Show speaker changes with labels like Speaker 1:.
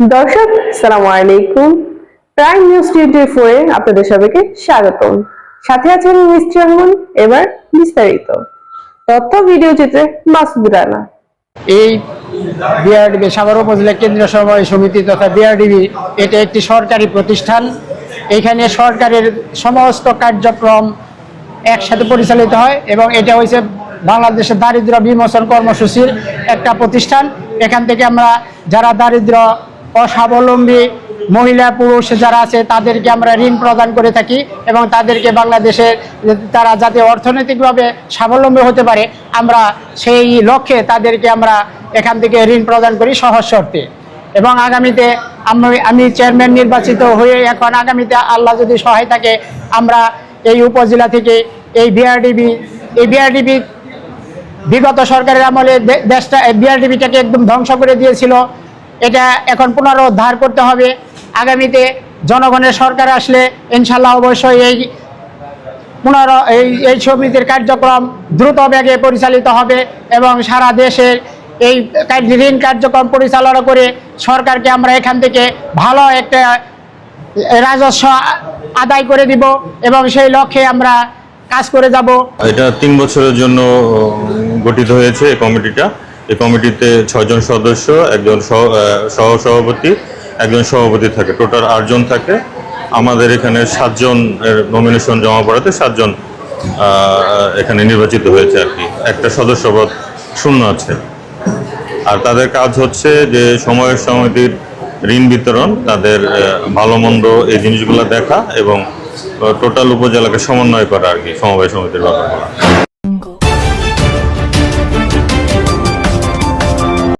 Speaker 1: দর্শক, সালাম আলাইকুম। প্রাইম নিউজ টোয়েন্টি ফোরে আপনাদের সবাইকে স্বাগতম। সাথে আছেন মিস্টার রহমান, এবার বিস্তারিত। তথ্য, ভিডিও চিত্রে মাসুদ রানা।
Speaker 2: এই বিআরডিবি সাভার উপজেলা কেন্দ্রীয় সমবায় সমিতি তথা বিআরডিবি এটা একটি সরকারি প্রতিষ্ঠান। এখানে সরকারের সমস্ত কার্যক্রম একসাথে পরিচালিত হয় এবং এটা হয়েছে বাংলাদেশের দারিদ্র বিমোচন কর্মসূচির একটা প্রতিষ্ঠান। এখান থেকে আমরা যারা দারিদ্র অস্বাবলম্বী মহিলা পুরুষ যারা আছে, তাদেরকে আমরা ঋণ প্রদান করে থাকি এবং তাদেরকে বাংলাদেশের তারা যাতে অর্থনৈতিকভাবে স্বাবলম্বী হতে পারে, আমরা সেই লক্ষ্যে তাদেরকে আমরা এখান থেকে ঋণ প্রদান করি সহজ শর্তে। এবং আগামীতে আমি আমি চেয়ারম্যান নির্বাচিত হয়ে এখন আগামীতে আল্লাহ যদি সহায় থাকে, আমরা এই উপজেলা থেকে এই বিআরডিবি এই বিআরডিবি বিগত সরকারের আমলে দেশটা বিআরডিবিটাকে একদম ধ্বংস করে দিয়েছিল। এটা এখন পুনরুদ্ধার করতে হবে। আগামীতে জনগণের সরকার আসলে ইনশাল্লাহ অবশ্যই এই পুনর এই এই সমিতির কার্যক্রম দ্রুত বেগে পরিচালিত হবে এবং সারা দেশের এই ঋণ কার্যক্রম পরিচালনা করে সরকারকে আমরা এখান থেকে ভালো একটা রাজস্ব আদায় করে দিব এবং সেই লক্ষ্যে আমরা কাজ করে যাব।
Speaker 3: এটা তিন বছরের জন্য গঠিত হয়েছে কমিটিটা। এই কমিটিতে ছয়জন সদস্য, একজন সহ- সভাপতি একজন সভাপতি থাকে। টোটাল আটজন থাকে। আমাদের এখানে সাতজন নমিনেশন জমা পড়াতে সাতজন এখানে নির্বাচিত হয়েছে আর কি। একটা সদস্যপদ শূন্য আছে। আর তাদের কাজ হচ্ছে যে সময়ের সমিতির ঋণ বিতরণ, তাদের ভালো মন্দ এই জিনিসগুলো দেখা এবং টোটাল উপজেলাকে সমন্বয় করা আর কি, সমবায় সমিতির ব্যাপারগুলো